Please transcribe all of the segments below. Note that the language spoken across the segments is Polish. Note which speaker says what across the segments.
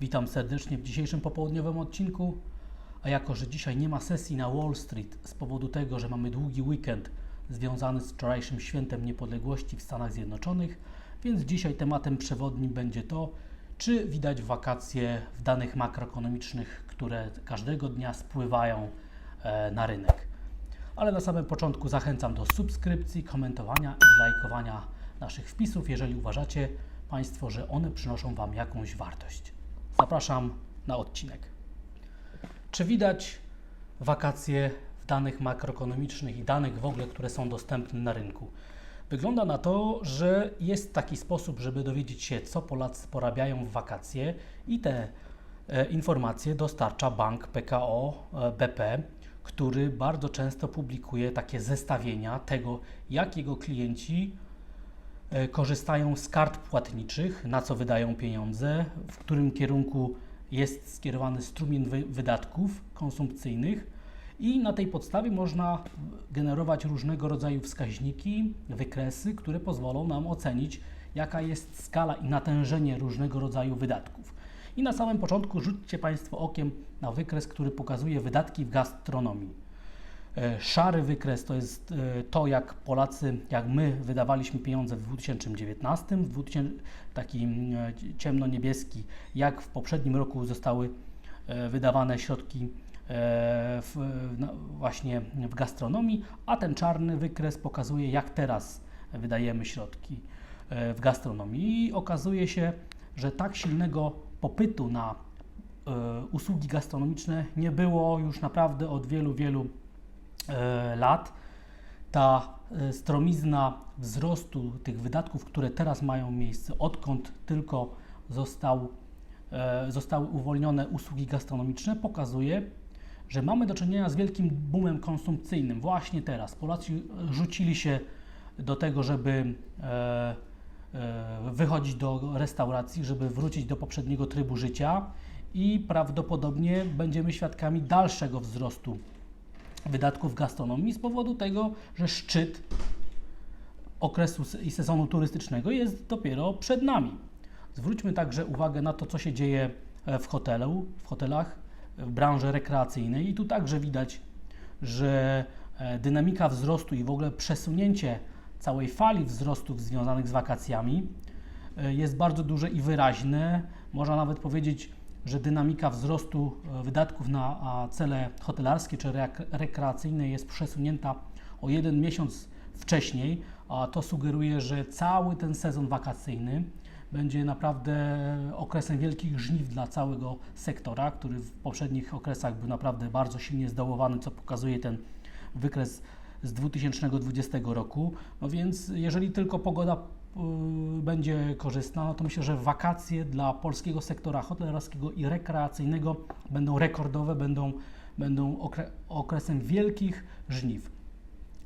Speaker 1: Witam serdecznie w dzisiejszym popołudniowym odcinku. A jako, że dzisiaj nie ma sesji na Wall Street z powodu tego, że mamy długi weekend związany z wczorajszym świętem niepodległości w Stanach Zjednoczonych, więc dzisiaj tematem przewodnim będzie to, czy widać wakacje w danych makroekonomicznych, które każdego dnia spływają e, na rynek. Ale na samym początku zachęcam do subskrypcji, komentowania i lajkowania naszych wpisów, jeżeli uważacie Państwo, że one przynoszą Wam jakąś wartość. Zapraszam na odcinek. Czy widać wakacje w danych makroekonomicznych i danych w ogóle, które są dostępne na rynku? Wygląda na to, że jest taki sposób, żeby dowiedzieć się, co Polacy porabiają w wakacje i te e, informacje dostarcza bank PKO e, BP, który bardzo często publikuje takie zestawienia tego, jak jego klienci korzystają z kart płatniczych, na co wydają pieniądze, w którym kierunku jest skierowany strumień wy- wydatków konsumpcyjnych i na tej podstawie można generować różnego rodzaju wskaźniki, wykresy, które pozwolą nam ocenić, jaka jest skala i natężenie różnego rodzaju wydatków. I na samym początku rzućcie Państwo okiem na wykres, który pokazuje wydatki w gastronomii. E, Szary wykres to jest e, to, jak Polacy, jak my wydawaliśmy pieniądze w 2019, w 2000, taki mm, e, ciemno-niebieski, jak w poprzednim roku zostały wydawane środki w, właśnie w gastronomii, a ten czarny wykres pokazuje, jak teraz wydajemy środki w gastronomii. I okazuje się, że tak silnego popytu na usługi gastronomiczne nie było już naprawdę od wielu, wielu lat. Ta e, stromizna wzrostu tych wydatków, które teraz mają miejsce, odkąd tylko został, e, zostały uwolnione usługi gastronomiczne, pokazuje, że mamy do czynienia z wielkim boomem konsumpcyjnym. Właśnie teraz Polacy rzucili się do tego, żeby e, e, wychodzić do restauracji, żeby wrócić do poprzedniego trybu życia i prawdopodobnie będziemy świadkami dalszego wzrostu wydatków gastronomii z powodu tego, że szczyt okresu i sezonu turystycznego jest dopiero przed nami. Zwróćmy także uwagę na to, co się dzieje e, w hotelu, w hotelach, w branży rekreacyjnej i tu także widać, że e, dynamika wzrostu i w ogóle przesunięcie całej fali wzrostów związanych z wakacjami e, jest bardzo duże i wyraźne. Można nawet powiedzieć, że dynamika wzrostu e, wydatków na cele hotelarskie czy rek- rekreacyjne jest przesunięta o jeden miesiąc wcześniej, a to sugeruje, że cały ten sezon wakacyjny będzie naprawdę okresem wielkich żniw dla całego sektora, który w poprzednich okresach był naprawdę bardzo silnie zdołowany, co pokazuje ten wykres z 2020 roku. No więc jeżeli tylko pogoda będzie korzystna, no to myślę, że wakacje dla polskiego sektora hotelarskiego i rekreacyjnego będą rekordowe, będą, będą okre, okresem wielkich żniw.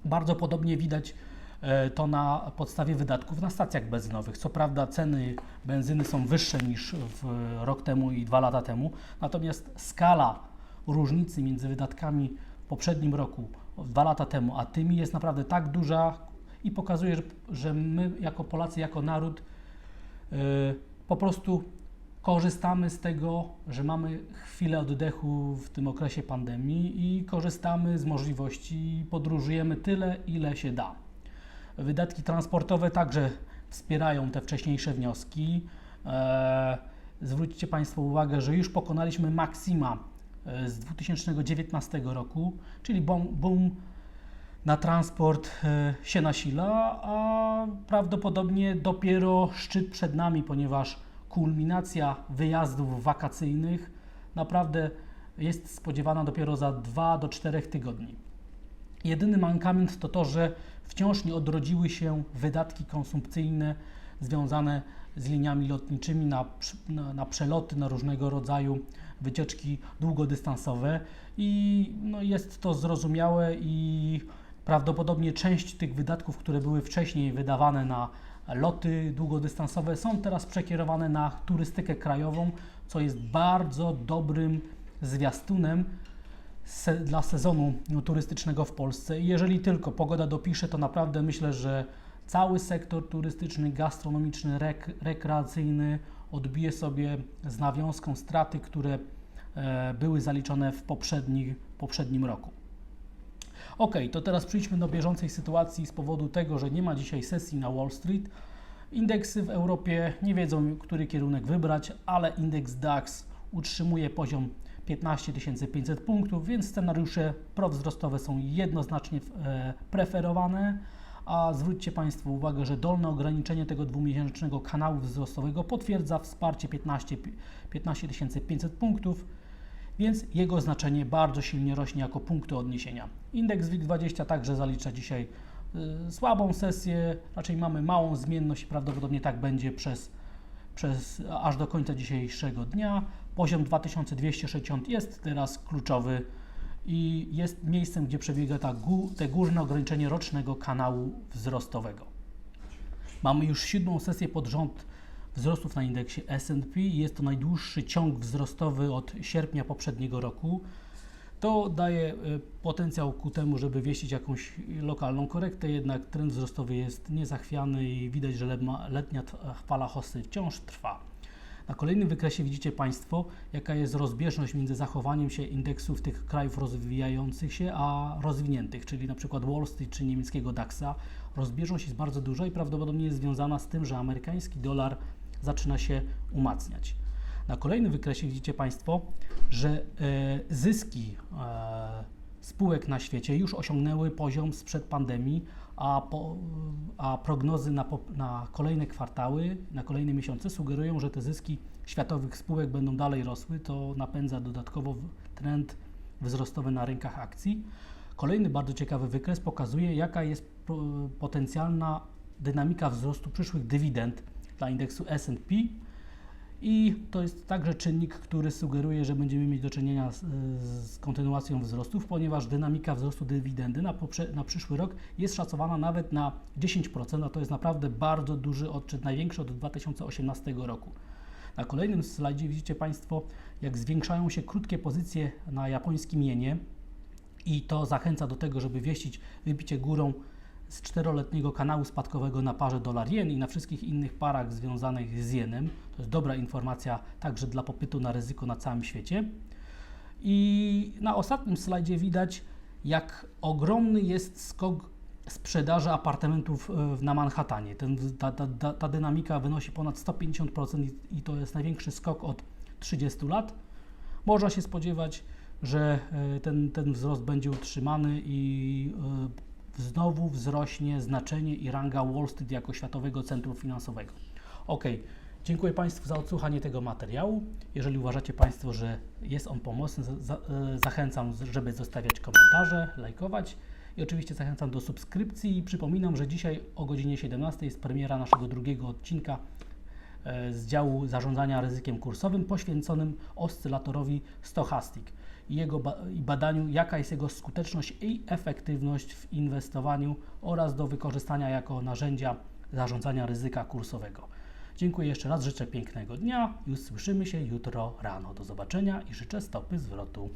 Speaker 1: Bardzo podobnie widać e, to na podstawie wydatków na stacjach benzynowych. Co prawda ceny benzyny są wyższe niż rok temu i dwa lata temu, natomiast skala różnicy między wydatkami w poprzednim roku, dwa lata temu, a tymi jest naprawdę tak duża i pokazuje, że, że my jako Polacy, jako naród e, po prostu korzystamy z tego, że mamy chwilę oddechu w tym okresie pandemii i korzystamy z możliwości podróżujemy tyle, ile się da. Wydatki transportowe także wspierają te wcześniejsze wnioski. E, zwróćcie Państwo uwagę, że już pokonaliśmy maksima e, z 2019 roku, czyli boom, boom na transport e, się nasila, a prawdopodobnie dopiero szczyt przed nami, ponieważ kulminacja wyjazdów wakacyjnych naprawdę jest spodziewana dopiero za 2 do 4 tygodni. Jedyny mankament to to, że wciąż nie odrodziły się wydatki konsumpcyjne związane z liniami lotniczymi na, na, na przeloty, na różnego rodzaju wycieczki długodystansowe i no, jest to zrozumiałe i prawdopodobnie część tych wydatków, które były wcześniej wydawane na loty długodystansowe są teraz przekierowane na turystykę krajową, co jest bardzo dobrym zwiastunem se, dla sezonu turystycznego w Polsce. I jeżeli tylko pogoda dopisze, to naprawdę myślę, że cały sektor turystyczny, gastronomiczny, rek, rekreacyjny odbije sobie z nawiązką straty, które e, były zaliczone w poprzedni, poprzednim roku. Ok, to teraz przejdźmy do bieżącej sytuacji z powodu tego, że nie ma dzisiaj sesji na Wall Street. Indeksy w Europie nie wiedzą, który kierunek wybrać, ale indeks DAX utrzymuje poziom 15 500 punktów, więc scenariusze prowzrostowe są jednoznacznie e, preferowane. A zwróćcie Państwo uwagę, że dolne ograniczenie tego dwumiesięcznego kanału wzrostowego potwierdza wsparcie 15, 15 500 punktów, więc jego znaczenie bardzo silnie rośnie jako punktu odniesienia. Indeks WIG20 także zalicza dzisiaj y, słabą sesję, raczej mamy małą zmienność i prawdopodobnie tak będzie przez, przez aż do końca dzisiejszego dnia. Poziom 2260 jest teraz kluczowy i jest miejscem, gdzie przebiega ta, gó- te górne ograniczenie rocznego kanału wzrostowego. Mamy już siódmą sesję pod rząd wzrostów na indeksie S&P. Jest to najdłuższy ciąg wzrostowy od sierpnia poprzedniego roku. To daje y, potencjał ku temu, żeby wieścić jakąś lokalną korektę, jednak trend wzrostowy jest niezachwiany i widać, że letnia t- fala hossy wciąż trwa. Na kolejnym wykresie widzicie Państwo, jaka jest rozbieżność między zachowaniem się indeksów tych krajów rozwijających się, a rozwiniętych, czyli na przykład Wall Street czy niemieckiego DAXa. Rozbieżność jest bardzo duża i prawdopodobnie jest związana z tym, że amerykański dolar zaczyna się umacniać. Na kolejnym wykresie widzicie Państwo, że e, zyski e, spółek na świecie już osiągnęły poziom sprzed pandemii, a, po, a prognozy na, na kolejne kwartały, na kolejne miesiące sugerują, że te zyski światowych spółek będą dalej rosły. To napędza dodatkowo trend wzrostowy na rynkach akcji. Kolejny bardzo ciekawy wykres pokazuje, jaka jest po- potencjalna dynamika wzrostu przyszłych dywidend dla indeksu S&P. I to jest także czynnik, który sugeruje, że będziemy mieć do czynienia z, z kontynuacją wzrostów, ponieważ dynamika wzrostu dywidendy na, na przyszły rok jest szacowana nawet na 10%, a to jest naprawdę bardzo duży odczyt, największy od 2018 roku. Na kolejnym slajdzie widzicie Państwo, jak zwiększają się krótkie pozycje na japońskim jenie i to zachęca do tego, żeby wieścić wybicie górą z czteroletniego kanału spadkowego na parze dolar-jen i na wszystkich innych parach związanych z jenem. To jest dobra informacja także dla popytu na ryzyko na całym świecie. I na ostatnim slajdzie widać, jak ogromny jest skok sprzedaży apartamentów e, na Manhattanie. Ten, ta, ta, ta, dynamika wynosi ponad 150% i, i to jest największy skok od 30 lat. Można się spodziewać, że e, ten, ten wzrost będzie utrzymany i e, znowu wzrośnie znaczenie i ranga Wall Street jako światowego centrum finansowego. Ok, dziękuję Państwu za odsłuchanie tego materiału. Jeżeli uważacie Państwo, że jest on pomocny, e, zachęcam, żeby zostawiać komentarze, lajkować i oczywiście zachęcam do subskrypcji i przypominam, że dzisiaj o godzinie 17 jest premiera naszego drugiego odcinka e, z działu zarządzania ryzykiem kursowym poświęconym oscylatorowi Stochastic i jego ba- i badaniu, jaka jest jego skuteczność i efektywność w inwestowaniu oraz do wykorzystania jako narzędzia zarządzania ryzyka kursowego. Dziękuję jeszcze raz, życzę pięknego dnia i usłyszymy się jutro rano. Do zobaczenia i życzę stopy zwrotu.